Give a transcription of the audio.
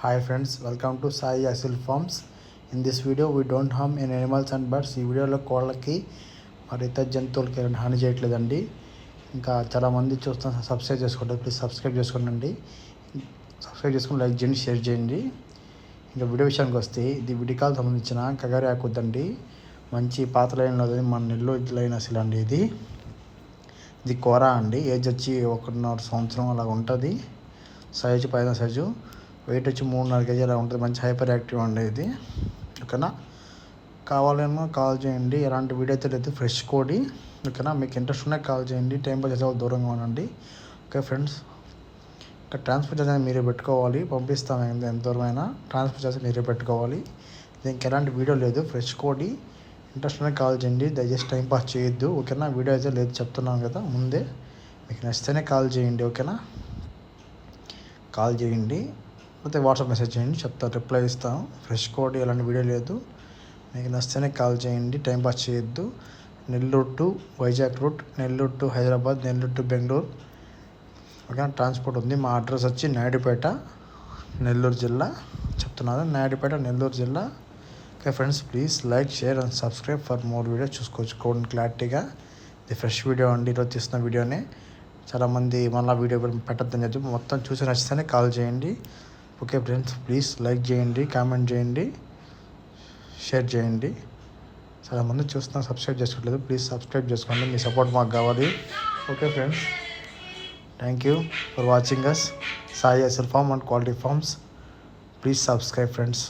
Hi friends welcome to Sai Aseel farms in this video we don't harm in animals and birds ఈ వీడియోలో కోళ్ళకి మరి ఇతర జంతువులకి ఎలాంటి హాని చేయట్లేదండి. ఇంకా చాలామంది చూస్తాం సబ్స్క్రైబ్ చేసుకోండి. ప్లీజ్ సబ్స్క్రైబ్ చేసుకోండి సబ్స్క్రైబ్ చేసుకుని లైక్ చేయండి షేర్ చేయండి. ఇంకా వీడియో విషయానికి వస్తే ఇది విడికాలు సంబంధించిన కగారి ఆకుద్దండి మంచి పాత లైన్లో అది మన నెల్లూరు లైన్ అసలు అండి ఇది. ఇది కూర అండి. ఏజ్ వచ్చి ఒకటిన్నర సంవత్సరం అలా ఉంటుంది. సైజు పైన సైజు వెయిట్ వచ్చి మూడున్నర కేజీ అలా ఉంటుంది. మంచి హైపర్ యాక్టివ్ అండి ఇది. ఓకేనా? కావాలేమో కాల్ చేయండి. ఎలాంటి వీడియో అయితే లేదు ఫ్రెష్ కోడి ఓకేనా? మీకు ఇంట్రెస్ట్ ఉన్నాయి కాల్ చేయండి. టైం పాస్ చేసే దూరంగా ఉండండి. ఓకే ఫ్రెండ్స్ ఇంకా ట్రాన్స్పోర్ట్ చార్జ్ మీరే పెట్టుకోవాలి. పంపిస్తాం ఎంత ఎంత దూరమైనా. ట్రాన్స్పోర్ట్ చార్జ్ మీరే పెట్టుకోవాలి. దీనికి ఎలాంటి వీడియో లేదు. ఫ్రెష్ కోడి ఇంట్రెస్ట్ ఉన్నాయి కాల్ చేయండి. దయచేసి టైం పాస్ చేయొద్దు. ఓకేనా? వీడియో అయితే లేదు చెప్తున్నాను కదా ముందే. మీకు నచ్చితేనే కాల్ చేయండి. ఓకేనా? కాల్ చేయండి. లేకపోతే వాట్సాప్ మెసేజ్ చేయండి చెప్తా రిప్లై ఇస్తాం. ఫ్రెష్ కోడ్ ఎలాంటి వీడియో లేదు. మీకు నచ్చితేనే కాల్ చేయండి టైం పాస్ చేయొద్దు. Nellore to Vizag route Nellore to Hyderabad Nellore to Bengaluru. Okay transport ఉంది. మా అడ్రస్ వచ్చి నాయుడుపేట నెల్లూరు జిల్లా. చెప్తున్నాను నాయుడుపేట నెల్లూరు జిల్లా. Okay friends please like share and subscribe for more video చూసుకోవచ్చు కోడ్ క్లారిటీగా. ఇది ఫ్రెష్ వీడియో అండి ఈరోజు తీస్తున్న వీడియోనే. చాలామంది మళ్ళీ వీడియో పెట్టద్దని చెప్పి మొత్తం చూసి నచ్చితేనే కాల్ చేయండి. ఓకే ఫ్రెండ్స్ ప్లీజ్ లైక్ చేయండి కామెంట్ చేయండి షేర్ చేయండి. చాలామంది చూస్తున్నా సబ్స్క్రైబ్ చేసుకోవట్లేదు ప్లీజ్ సబ్స్క్రైబ్ చేసుకోండి. మీ సపోర్ట్ మాకు కావాలి. Okay friends thank you for watching us Sai Aseel farm and quality farms please subscribe friends